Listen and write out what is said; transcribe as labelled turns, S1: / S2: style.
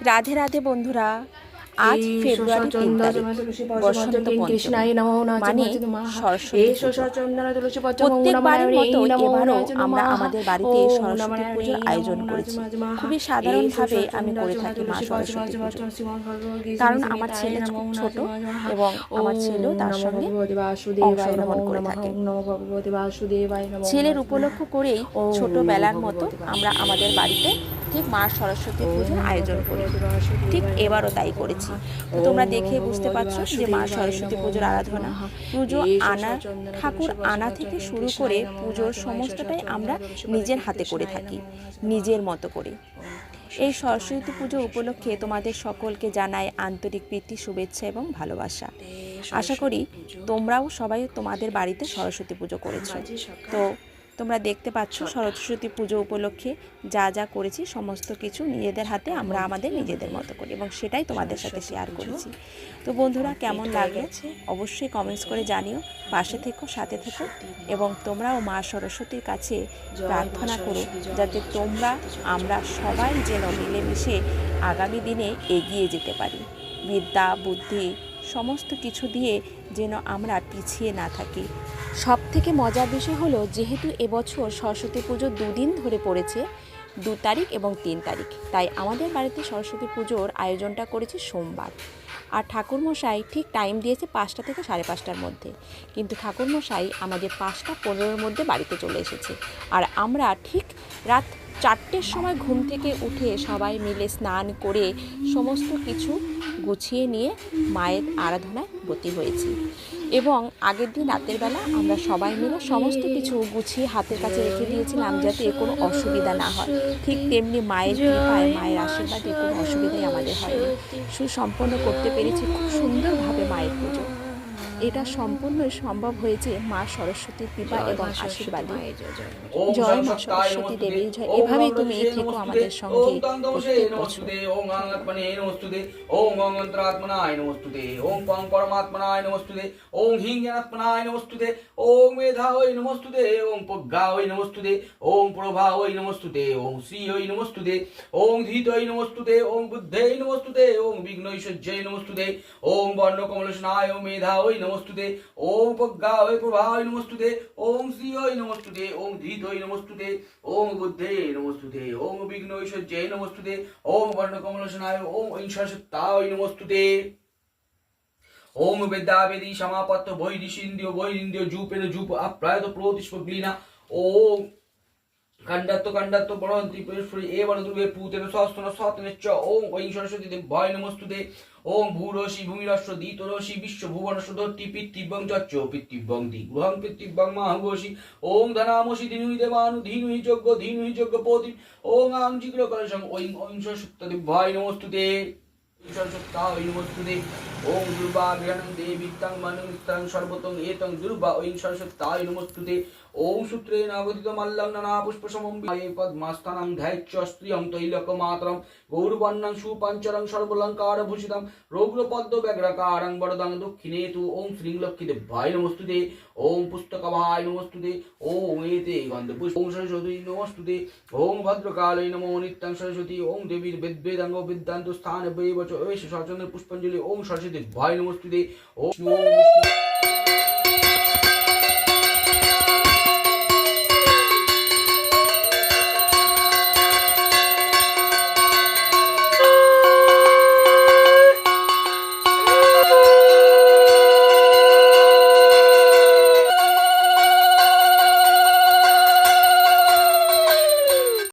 S1: রাধে রাধে বন্ধুরা আজ ফেব্রুয়ারি তিন তারিখ বসন্ত মানে সরস্বতী প্রত্যেকবারের মতো এবারও আমরা আমাদের বাড়িতে সরস্বতী পুজোর আয়োজন করেছি। খুবই সাধারণভাবে আমি করে থাকি মা সরস্বতী কারণ আমার ছেলে ছোট এবং আমার ছেলেও তার সঙ্গে অংশগ্রহণ করে। থাকে। ছেলের উপলক্ষ করেই ছোটবেলার মতো আমরা আমাদের বাড়িতে ঠিক মা সরস্বতী পুজোর আয়োজন করি। ঠিক এবারও তাই করেছি। তো তোমরা দেখে বুঝতে পারছ যে মা সরস্বতী পুজোর আরাধনা। পুজো আনা ঠাকুর আনা থেকে শুরু করে পুজোর সমস্তটাই আমরা নিজের হাতে করে থাকি। নিজের মতো করে। এই সরস্বতী পুজো উপলক্ষে তোমাদের সকলকে জানাই আন্তরিক প্রীতি শুভেচ্ছা এবং ভালোবাসা। আশা করি তোমরাও সবাই তোমাদের বাড়িতে সরস্বতী পুজো করেছ। তো তোমরা দেখতে পাচ্ছ সরস্বতী পুজো উপলক্ষে যা যা করেছি সমস্ত কিছু নিজেদের হাতে আমরা আমাদের নিজেদের মতো করি এবং সেটাই তোমাদের সাথে শেয়ার করেছি। তো বন্ধুরা কেমন লাগে অবশ্যই কমেন্টস করে জানিও পাশে থেকো সাথে থেকো এবং তোমরাও মা সরস্বতীর কাছে প্রার্থনা করো যাতে তোমরা আমরা সবাই যেন মিলেমিশে আগামী দিনে এগিয়ে যেতে পারি। বিদ্যা বুদ্ধি সমস্ত কিছু দিয়ে যেন আমরা পিছিয়ে না থাকি। সব থেকে মজার বিষয় হলো, যেহেতু এবছর সরস্বতী পুজো দুদিন ধরে পড়েছে, দু তারিখ এবং তিন তারিখ। তাই আমাদের বাড়িতে সরস্বতী পুজোর আয়োজনটা করেছি সোমবার। আর ঠাকুরমশাই ঠিক টাইম দিয়েছে পাঁচটা থেকে সাড়ে পাঁচটার মধ্যে। কিন্তু ঠাকুরমশাই আমাদের পাঁচটা পনেরোর মধ্যে বাড়িতে চলে এসেছে। আর আমরা ঠিক রাত চারটের সময় ঘুম থেকে উঠে সবাই মিলে স্নান করে সমস্ত কিছু গুছিয়ে নিয়ে মায়ের আরাধনায় ব্রতী হয়েছি। এবং আগের দিন রাতের বেলা আমরা সবাই মিলে সমস্ত কিছু গুছিয়ে হাতের কাছে রেখে দিয়েছিলাম যাতে কোনো অসুবিধা না হয়। ঠিক তেমনি মায়ের কৃপায়, মায়ের আশীর্বাদে কোনো অসুবিধাই আমাদের হয়নি। সুসম্পন্ন করতে পেরেছি খুব সুন্দরভাবে মায়ের পুজো। এটা সম্পূর্ণই সম্ভব হয়েছে মা সরস্বতীর কৃপা এবং আশীর্বাদে
S2: ওম
S1: জয় মা সরস্বতী দেবীর জয়।
S2: ওম
S1: এভাবেই তুমি থেকো
S2: নমস্তুতে,
S1: আমাদের সঙ্গে
S2: ওম
S1: প্রত্যেক বছর।
S2: নমস্তুতে, ওম গঙ্গাত্মনে নমস্তুতে, ওম গঙ্গন্তরাত্মনায় নমস্তুতে, ওম পং পরমাত্মনায় নমস্তুতে, ওম হিং জ্ঞানাত্মনায় নমস্তুতে, ওম মেধায় নমস্তুতে, ওম প্রজ্ঞায় নমস্তুতে, ওম প্রভায় নমস্তুতে, ওম শ্রীয় নমস্তুতে, ওম ধীতয় নমস্তুতে, ওম বুদ্ধৈ নমস্তুতে, ওম বিঘ্নৈশ্বর্যৈ নমস্তুতে, ওম বর্ণকমলসনায় মেধায় নমস্তুতে, ওম প্রজ্ঞায় প্রভায় নমস্তুতে, ওম শ্রীয় নমস্তুতে, ওম ধীতয় নমস্তুতে, ওম বুদ্ধে নমস্তুতে ওম বিঘ্নৈশ্বর্যে নমস্তুতে ওম বর্ণকমলসনায় ওম ঐশ্বর্যতায় নমস্তুতে। ওম বেদাবেদি সমাপত্ত বৈদিশিন্দ্রিয় বৈরিন্দ্রিয় জুপেন জুপ আপ্রায়ত প্রতিষ্পগ্লিনা ওম খণ্ডাত্ম খণ্ডাত্ম পরন্তি পরস্পরি এবন দুর্গে পুতেন সহস্তন সতেন চ ওম ঐং সরস্বতী দেবায় নমস্তুতে ওম ভূরসি ভূমিরস্য দিতরসি বিশ্ব ভুবনস্য ধত্তি পিতৃবং যচ্চ পিতৃবং দি গৃহং পিতৃবং মাহগোষি ওম ধনামসি ধীনুই দেবানু ধীনুই যজ্ঞ ধীনুই যজ্ঞ পোতি ওম আং জিগ্র কলসং ঐং ঐং সরস্বতী দেবায় নমস্তুতে সরস্বত্যায় নমস্তুতে ওম দুর্বা গ্রহণং দেবী তং তং সর্বতং এতং দুর্বা ঐং সরস্বত্যায় নমস্তুতে ওম সূত্রে নাগদিত মাল্লং নানা পুষ্প সমম বিয়ে পদ্মাস্থানং ধ্যাচ্চ স্ত্রিয়ং তৈলক মাতরং গৌরবর্ণং সুপঞ্চরং সর্বলঙ্কার ভূষিতং রৌগ্র পদ্ম ব্যাঘ্রকারং বরদং দক্ষিণে তু ওম শ্রীং লক্ষ্মী দেবায় নমস্তুতে ওম পুস্তকভায় নমস্তুতে ওম এতে গন্ধ পুষ্প সরস্বতী নমস্তুতে ওম ভদ্রকালয় নমো নিত্যং সরস্বতী ওম দেবীর বেদ্বেদাঙ্গ বিদ্যান্ত স্থান বৈবচ ঐশ সচন্দ্র পুষ্পাঞ্জলি ওম সরস্বতী ভয় নমস্তুতে ওম